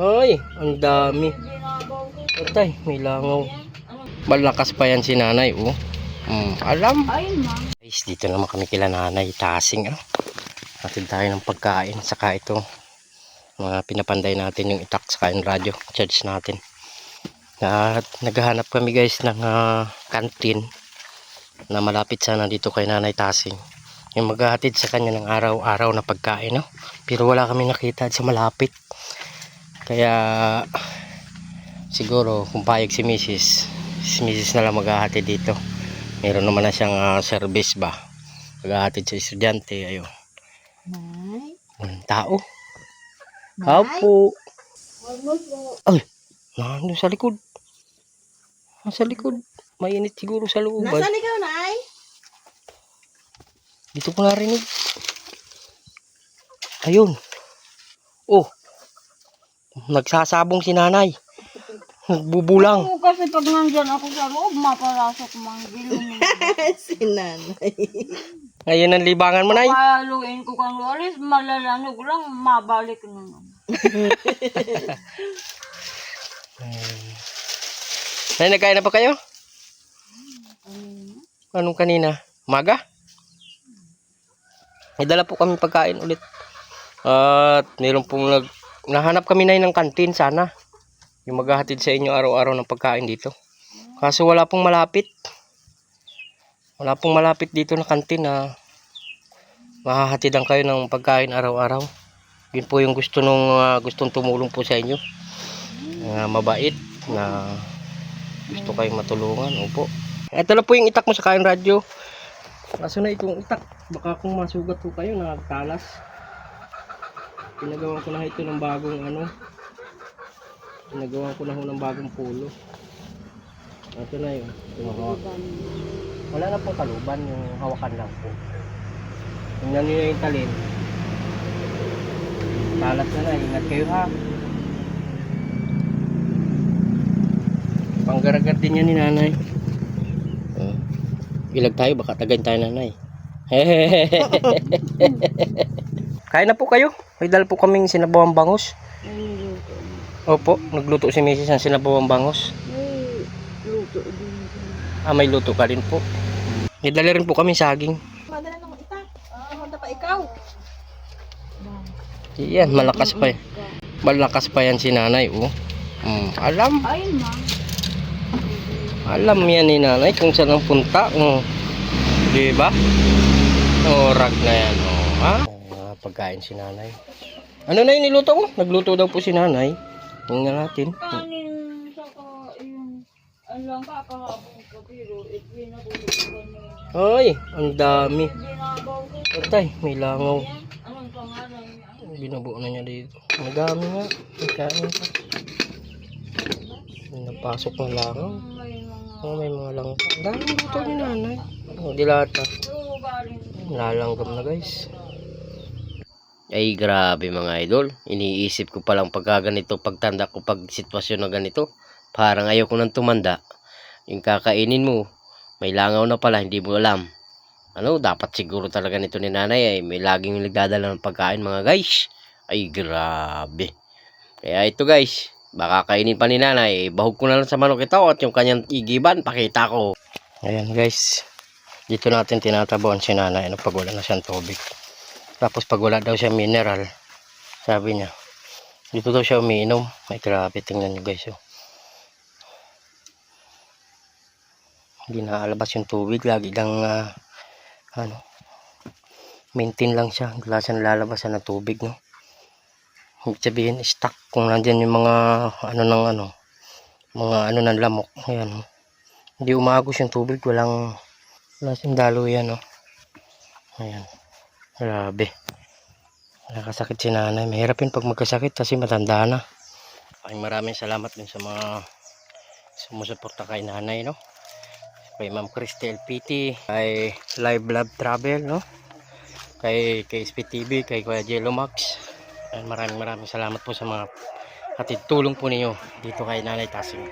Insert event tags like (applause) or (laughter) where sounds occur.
Ay, ang dami. Patay, may langaw. Malakas pa yan si nanay, oh. Hmm, alam. Guys, dito naman kami kila nanay tasing. Ah. Natin tayo ng pagkain. Saka ito, mga pinapanday natin yung itak saka yung radyo. Charge natin. At naghahanap kami guys ng ah, kantin na malapit sana dito kay nanay tasing. Yung maghahatid sa kanya ng araw-araw na pagkain. No? Pero wala kami nakita sa malapit. Kaya siguro kung payag si Mrs. Si Mrs. na lang maghahatid dito meron naman na siyang ah, service ba maghahatid sa estudyante ayun Nay. tao Nay. Apo. Ay nandun sa likod nasa likod mainit siguro sa looban Nasaan ikaw, Nay? dito ko narinig ayun oh nagsasabong si nanay. Nagbubulang. Oo, kasi pag nandyan ako sa loob, maparasok mang gilong. (laughs) si nanay. ngayon ang libangan mo nay. Paluin ko kang walis, malalanog lang, mabalik na naman. (laughs) nay nagkain na pa kayo? Anong kanina? Maga may dala po kami pagkain ulit. At meron pong nag nahanap kami na ng kantin sana. Yung maghahatid sa inyo araw-araw ng pagkain dito. Kaso wala pong malapit. Wala pong malapit dito na kantin na mahahatidan kayo ng pagkain araw-araw. Yun po yung gusto nung ah, gustong tumulong po sa inyo. Na mabait na gusto kayong matulungan. Opo. Ito na po yung itak mo sa kain radyo kaso na itong itak baka kung masugat po kayo nagtalas pinagawa ko na ito ng bagong ano. Pinagawa ko na ho ng bagong pulo. Ito na yun. Wala na pong kaluban yung hawakan lang po. Tingnan nyo yung talin. Talas na na ingat kayo ha. Panggaragar din yan ni nanay. Oh. ilag tayo baka tagay tayo nanay (laughs) kain na po kayo may dala po kaming sinabawang bangus Niluluto. opo nagluto si misis ng sinabawang bangus May luto din. ah may luto ka rin po may dala rin po kami saging Madala ng itak. Ah, manda pa ikaw. yan malakas pa eh. malakas pa yan si nanay oh mm, alam Ay, ma. alam yan ni nanay kung saan ang punta oh. di ba orak na yan oh ha pagkain si nanay. Ano na yung niluto mo? Nagluto daw po si nanay. Tingnan natin. Kanin, saka yung, ano lang kakahabong ka, pero itinatulugan niyo. ay ang dami. Ko. patay may langaw. Anong pangalan niya? binubuo na niya dito. Ang dami nga. May kain pa. Napasok na langaw. Oh, may mga langaw ang dami luto ni nanay. Oh, dilata. Lugarin. Nalanggam na guys. Ay grabe mga idol. Iniisip ko palang pagka ganito, pagtanda ko pag sitwasyon na ganito. Parang ayaw ko nang tumanda. Yung kakainin mo, may langaw na pala, hindi mo alam. Ano, dapat siguro talaga nito ni nanay ay may laging nagdadala ng pagkain mga guys. Ay grabe. Kaya ito guys, baka kainin pa ni nanay. Bahog ko na lang sa manok ito at yung kanyang igiban, pakita ko. Ayan guys, dito natin tinatabuan si nanay pag wala na siyang tubig. Tapos pag wala daw siya mineral, sabi niya, dito daw siya umiinom. Ay grabe, tingnan nyo guys. Oh. Hindi naalabas yung tubig, lagi lang, ah, ano, maintain lang siya. Wala siya nalalabasan ng tubig, no. Ibig sabihin, stuck kung nandyan yung mga, ano ng ano, mga ano ng lamok. Ayan. Hindi umagos yung tubig, walang, wala siyang daluyan, no. Ayan. Grabe. Nakasakit si nanay. Mahirap yun pag magkasakit kasi matanda na. Ay maraming salamat din sa mga sumusuporta kay nanay, no? Kay Ma'am Christy LPT, kay Live Love Travel, no? Kay KSP TV, kay Kuya Jello Max. Ay maraming maraming salamat po sa mga hatid tulong po ninyo dito kay Nanay Tasing.